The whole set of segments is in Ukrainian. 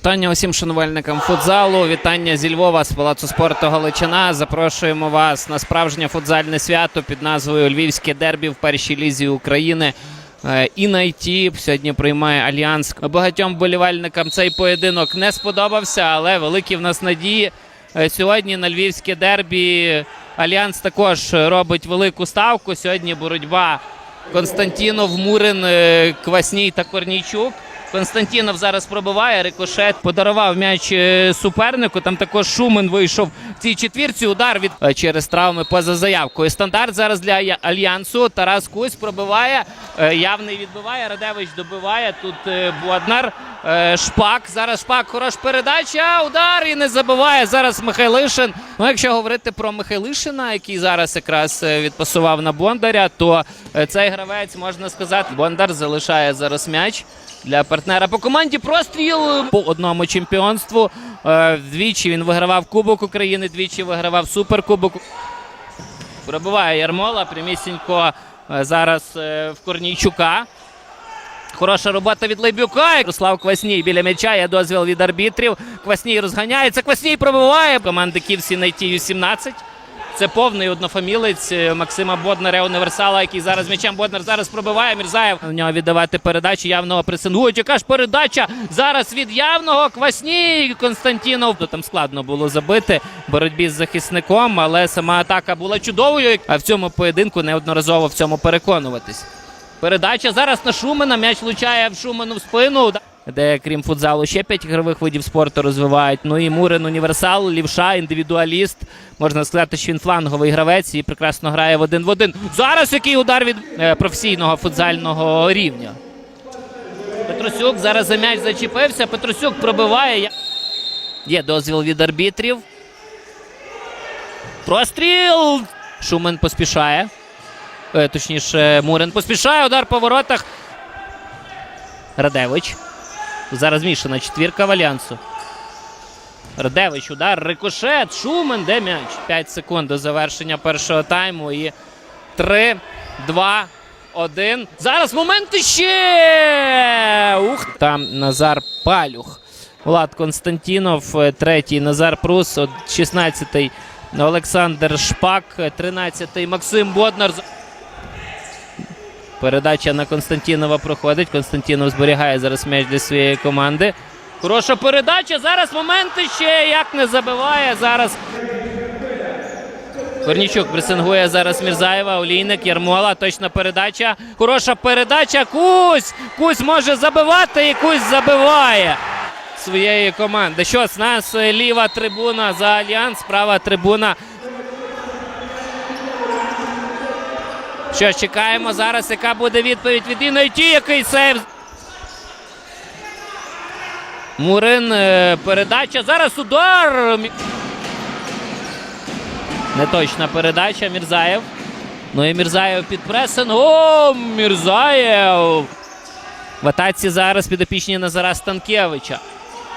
Вітання усім шанувальникам футзалу. Вітання зі Львова з Палацу спорту Галичина. Запрошуємо вас на справжнє футзальне свято під назвою Львівське дербі в першій лізі України. Е, І найті сьогодні приймає альянс. Багатьом вболівальникам цей поєдинок не сподобався, але великі в нас надії. Е, Сьогодні на львівське дербі альянс також робить велику ставку. Сьогодні боротьба Константінов, Мурин, е, Квасній та Корнійчук. Константінов зараз пробиває рикошет, подарував м'яч е, супернику. Там також Шумен вийшов в цій четвірці. Удар від е, через травми поза заявкою. Стандарт зараз для альянсу. Тарас Кусь пробиває. е, Явний відбиває. Радевич добиває. Тут Боднар. Шпак. Зараз Шпак. Хорош передача. Удар і не забиває. Зараз Михайлишин. Ну, якщо говорити про Михайлишина, який зараз якраз е, відпасував на Бондаря, то е, цей гравець можна сказати, Бондар залишає зараз м'яч для партнера по команді. Простріл по одному чемпіонству. Е, Двічі він вигравав Кубок України, двічі вигравав Суперкубок. Пробиває Ярмола. Прямісінько е, зараз е, в Корнійчука. Хороша робота від Лебюка. Ярослав Квасній біля м'яча. Є дозвіл від арбітрів. Квасній розганяється. Квасній пробиває. Команди Ківсі найти Ю-17. Це повний однофамілець е, Максима Боднаря, універсала, який зараз м'ячем Боднар зараз пробиває. Мірзаєв на нього віддавати передачу. Явного пресингують. Яка ж передача зараз від явного Квасній Константінов. Ну, Там складно було забити боротьбі з захисником, але сама атака була чудовою. А в цьому поєдинку неодноразово в цьому переконуватись. Передача зараз на Шумена. М'яч влучає в Шумену в спину. Де, крім футзалу, ще п'ять ігрових видів спорту розвивають. Ну і Мурин універсал, лівша, індивідуаліст. Можна сказати, що він фланговий гравець і прекрасно грає в один в один. Зараз який удар від е, професійного футзального рівня. Петросюк зараз за м'яч зачепився. Петросюк пробиває. Є дозвіл від арбітрів. Простріл! Шумен поспішає. Е, Точніше, Мурин поспішає. Удар по воротах. Радевич. Зараз змішана четвірка в Альянсу. Радевич, удар, рикошет, Шумен, де м'яч? 5 секунд до завершення першого тайму. І 3, 2, 1. Зараз момент ще! Ух! Там Назар Палюх. Влад Константінов, е, третій Назар Прус, 16-й Олександр Шпак, 13-й Максим Боднар. Передача на Константінова проходить. Константінов зберігає зараз м'яч для своєї команди. Хороша передача. Зараз моменти ще як не забиває. Зараз Корнічук пресингує зараз Мірзаєва, Олійник, Ярмола. Точна передача. Хороша передача. Кусь! Кусь може забивати і Кусь забиває своєї команди. Що з нас е, ліва трибуна за альянс, права трибуна Що ж, чекаємо зараз, яка буде відповідь від Інойті, який сейв. Мурин е, передача. Зараз удар. Неточна передача. Мірзаєв. Ну і Мірзаєв під пресинг. О, Мірзаєв. В атаці зараз підопічні Назара Станкевича.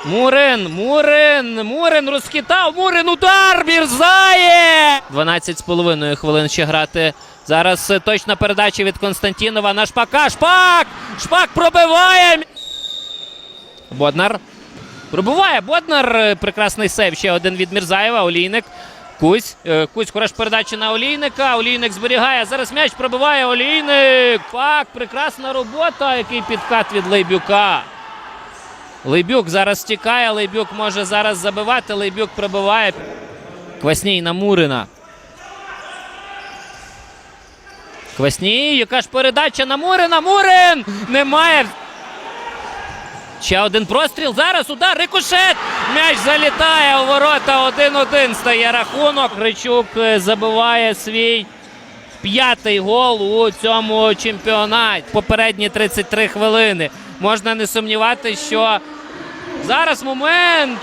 Мурин, Мурин, Мурин розхитав, Мурин, удар, Мірзає! 12 з половиною хвилин ще грати. Зараз е, точна передача від Константінова на Шпака. Шпак! Шпак пробиває! Боднар. Пробиває Боднар. Е, Прекрасний сейв. Ще один від Мірзаєва. Олійник. Кусь. Е, Кусь хороша передача на Олійника. Олійник зберігає. Зараз м'яч пробиває Олійник. Пак, прекрасна робота. Який підкат від Лейбюка. Лейбюк зараз тікає. Лейбюк може зараз забивати. Лейбюк пробиває. Квасній на Мурина. Квасній. Яка ж передача на Мурина. Мурин! Немає. Ще один простріл. Зараз удар. Рикошет. М'яч залітає у ворота. 1-1 стає рахунок. Гричук е, забиває свій п'ятий гол у цьому чемпіонаті. Попередні 33 хвилини. Можна не сумніватися, що зараз момент.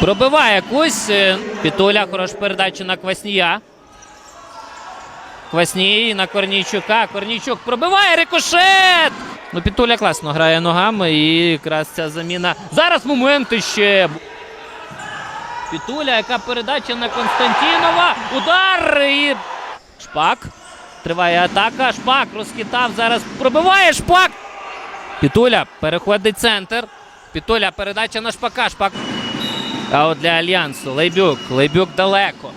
Пробиває Кусь. Е, Пітуля. Хороша передача на Кваснія. Квасній на Корнійчука. Корнійчук пробиває рикошет. Ну, Пітуля класно грає ногами і якраз ця заміна. Зараз моменти ще. Пітуля, яка передача на Константінова. Удар і Шпак. Триває атака. Шпак розхитав. Зараз пробиває Шпак. Пітуля переходить центр. Пітуля, передача на шпака. Шпак. А от для альянсу. Лейбюк. Лейбюк далеко.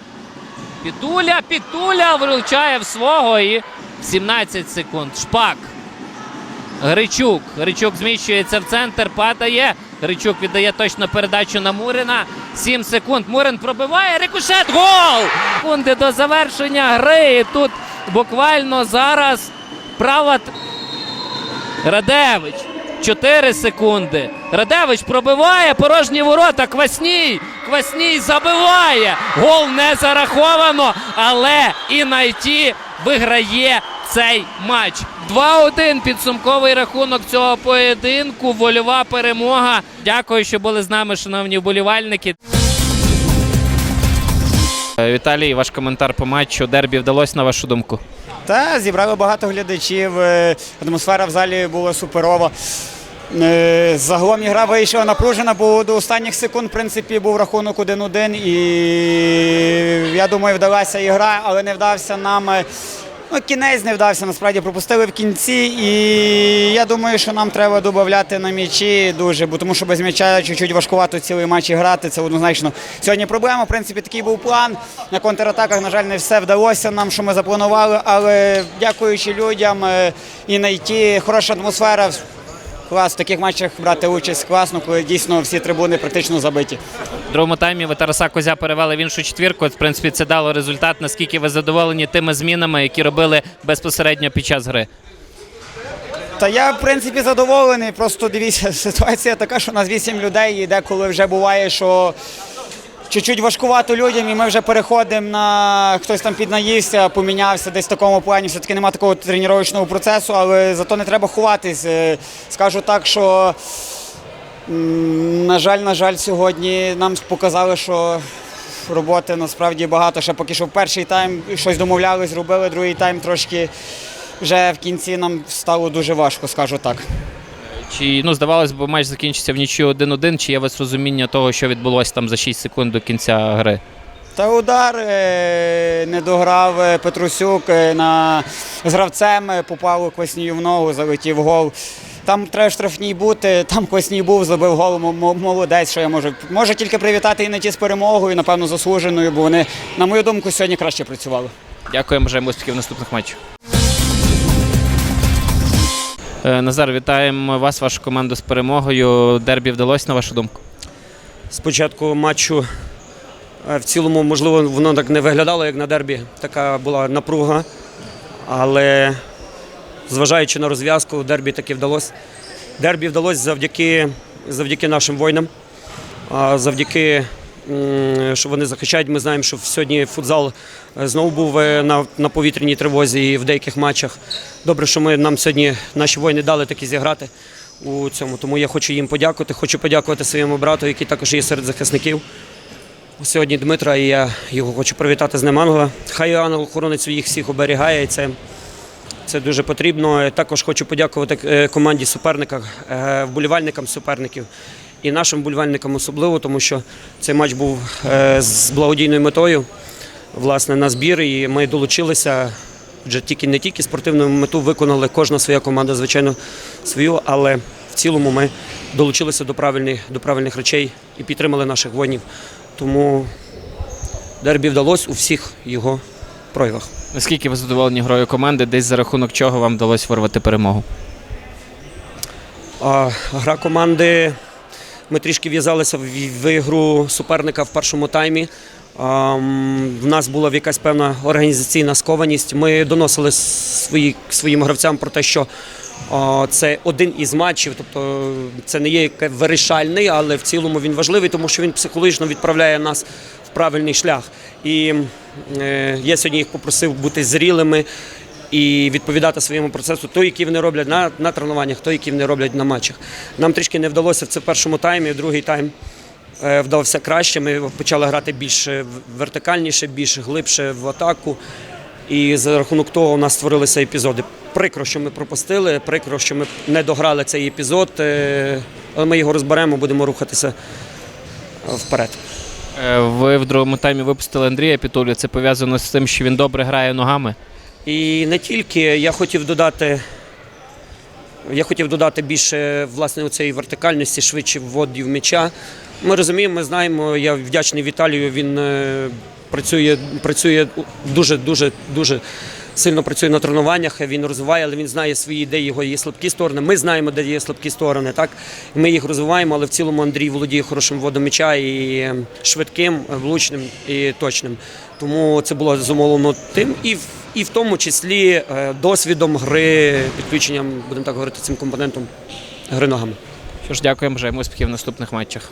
Пітуля, Пітуля влучає в свого і 17 секунд. Шпак. Гричук. Гричук зміщується в центр, падає. Гричук віддає точно передачу на Мурина. 7 секунд. Мурин пробиває. Рикошет. Гол! Секунди до завершення гри. Тут буквально зараз права. Радевич. 4 секунди. Радевич пробиває порожні ворота. Квасній. Квасній забиває. Гол не зараховано, але і найті виграє цей матч. 2-1 підсумковий рахунок цього поєдинку. Вольова перемога. Дякую, що були з нами, шановні вболівальники. Е, Віталій, ваш коментар по матчу. Дербі вдалося на вашу думку. Та зібрали багато глядачів. е, Атмосфера в залі була суперова. Е, Загалом ігра вийшла напружена, бо до останніх секунд, в принципі, був рахунок 1-1. І я думаю, вдалася ігра, але не вдався нам. е, Ну, кінець не вдався, насправді пропустили в кінці. І я думаю, що нам треба додати на м'ячі дуже, бо тому що без м'яча чуть-чуть важкувато цілий матч грати. Це однозначно сьогодні проблема. В принципі, такий був план. На контратаках, на жаль, не все вдалося нам, що ми запланували. Але дякуючи людям е, і найти хороша атмосфера. Клас в таких матчах брати участь класно, коли дійсно всі трибуни практично забиті. В другому таймі ви Тараса Козя перевели в іншу четвірку. В принципі, це дало результат. Наскільки ви задоволені тими змінами, які робили безпосередньо під час гри? Та я, в принципі, задоволений. Просто дивіться, ситуація така, що у нас вісім людей, і деколи вже буває, що чуть-чуть важкувато людям, і ми вже переходимо на хтось там піднаївся, помінявся десь в такому плані. Все-таки немає такого тренувального процесу, але зато не треба ховатись. Е, Скажу так, що на жаль, на жаль, сьогодні нам показали, що. Роботи насправді багато. Ще поки що в перший тайм щось домовлялись, робили, другий тайм трошки вже в кінці нам стало дуже важко, скажу так. Чи ну здавалось би, матч закінчиться в нічию 1-1, чи є у вас розуміння того, що відбулося там за 6 секунд до кінця гри? Та удар е, не дограв е, Петрусюк е, на з гравцем е, попав у Кваснію в ногу, залетів гол. Там треба штрафній бути, там Квасній був, забив гол, м- м- молодець, що я можу. Можу тільки привітати і на ті з перемогою, напевно, заслуженою, бо вони, на мою думку, сьогодні краще працювали. Дякуємо, бажаємо успіхів в наступних матчах. Е, Назар, вітаємо вас, вашу команду з перемогою. Дербі вдалося, на вашу думку? Спочатку матчу е, в цілому, можливо, воно так не виглядало, як на дербі. Така була напруга. Але зважаючи на розв'язку, дербі таки вдалося. Дербі вдалося завдяки, завдяки нашим воїнам, завдяки, що вони захищають. Ми знаємо, що сьогодні футзал е, знову був е, на, на повітряній тривозі і в деяких матчах. Добре, що ми нам сьогодні наші воїни дали таки зіграти у цьому. Тому я хочу їм подякувати. Хочу подякувати своєму брату, який також є серед захисників. Сьогодні Дмитра, і я його хочу привітати з ним ангела. Хай ангел охоронець своїх всіх оберігає. І це, це дуже потрібно. Також хочу подякувати е, команді суперника, е, вболівальникам суперників і нашим вболівальникам особливо, тому що цей матч був е, з благодійною метою власне, на збір, і ми долучилися. Вже тільки не тільки спортивну мету виконали кожна своя команда, звичайно, свою, але в цілому ми долучилися до правильних, до правильних речей і підтримали наших воїнів. Тому дербі вдалося у всіх його проявах. Наскільки ви задоволені грою команди, десь за рахунок чого вам вдалося вирвати перемогу? А гра команди. Ми трішки в'язалися в, ігру суперника в першому таймі. В нас була якась певна організаційна скованість. Ми доносили свої, своїм гравцям про те, що це один із матчів, тобто це не є вирішальний, але в цілому він важливий, тому що він психологічно відправляє нас в правильний шлях. І е, я сьогодні їх попросив бути зрілими і відповідати своєму процесу, той, який вони роблять на, на тренуваннях, той, який вони роблять на матчах. Нам трішки не вдалося в це першому таймі, другий тайм е, вдався краще. Ми почали грати більш е, вертикальніше, більш глибше в атаку. І за рахунок того у нас створилися епізоди. Прикро, що ми пропустили, прикро, що ми не дограли цей епізод, е, але ми його розберемо, будемо рухатися вперед. Ви в другому таймі випустили Андрія Пітулю. Це пов'язано з тим, що він добре грає ногами. І не тільки я хотів додати Я хотів додати більше власне у цієї вертикальності, швидше вводів м'яча. Ми розуміємо, ми знаємо. Я вдячний Віталію. Він е, працює, працює дуже, дуже, дуже сильно працює на тренуваннях. Він розвиває, але він знає свої, де його є слабкі сторони. Ми знаємо, де є слабкі сторони. Так ми їх розвиваємо, але в цілому Андрій володіє хорошим вводом м'яча і е, швидким, влучним і точним. Тому це було зумовлено тим, і в і в тому числі е, досвідом гри, підключенням, будемо так говорити, цим компонентом гри ногами. Що ж, дякуємо, бажаємо успіхів в наступних матчах.